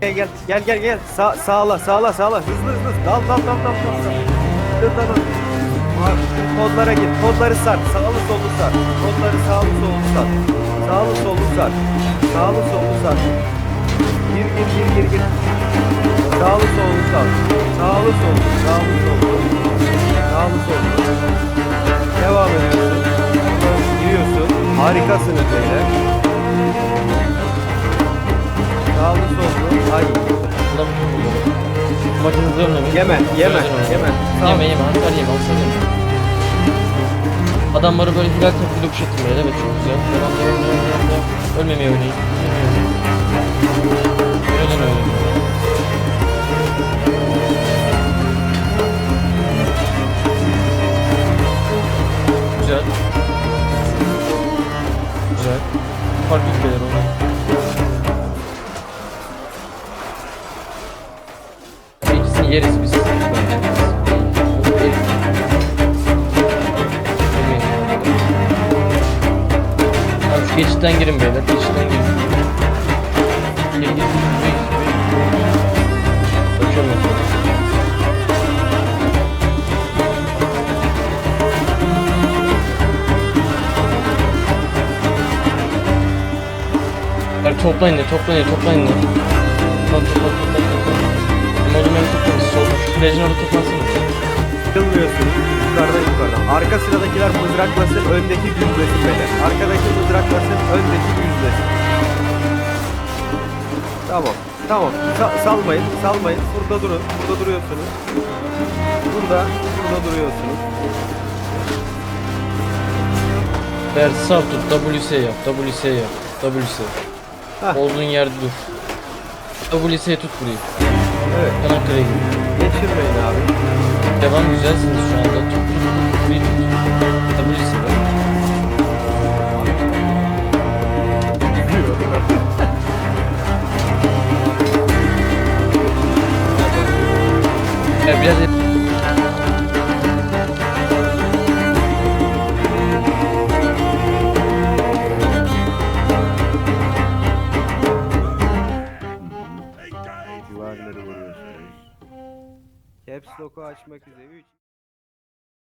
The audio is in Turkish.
Gel gel gel gel gel. Sa sağla sağla sağla. Hızlı hızlı. Dal dal dal dal dal. dal. Dur dal Kodlara git. Kodları sar. Sağlı sollu sar. Kodları sağlı sollu sar. Sağlı sollu sar. Sağlı sollu sar. Gir gir gir gir gir. Sağlı sollu sar. Sağlı sollu. Sağlı sollu. Sağlı sollu. Devam ediyorsun. Giriyorsun. Harikasınız beyler. Makinenizi önlemeyin. Yeme, yeme, yeme. Sağ- Yeme yeme hasar yeme hasar yeme. Adamları böyle hilal takıyla kuşatın böyle evet çok güzel. Devam devam devam devam. devam. Ölmemeye oynayın. Ölün ölün. Güzel. Güzel. Fark etmeler ona. Yeriz biz. Şu geçitten girin beyler. Geçitten girin. Gir gir. Gir. Kaçıyorum ben sonra. Bak toplayın da toplayın da toplayın en toplanız sol. Orada toplansın. Yılmıyorsunuz. Yukarıdan yukarıdan. Arka sıradakiler mızraklasın, öndeki yüzlesin beyler. Arkadaki mızraklasın, öndeki yüzlesin. Tamam. Tamam. Sa- salmayın, salmayın. Burada durun. Burada duruyorsunuz. Burada, burada duruyorsunuz. Ver sağ tut WS yap WS yap WS. Hah. Olduğun yerde dur. WS tut burayı. Evet. Çanakkale'ye gir. Geçirmeyin abi. Devam güzelsiniz şu anda. Tut tut tut. Burayı tut. WS ver. Ya biraz Civarları vuruyorsunuz. Caps lock'u açmak üzere. 3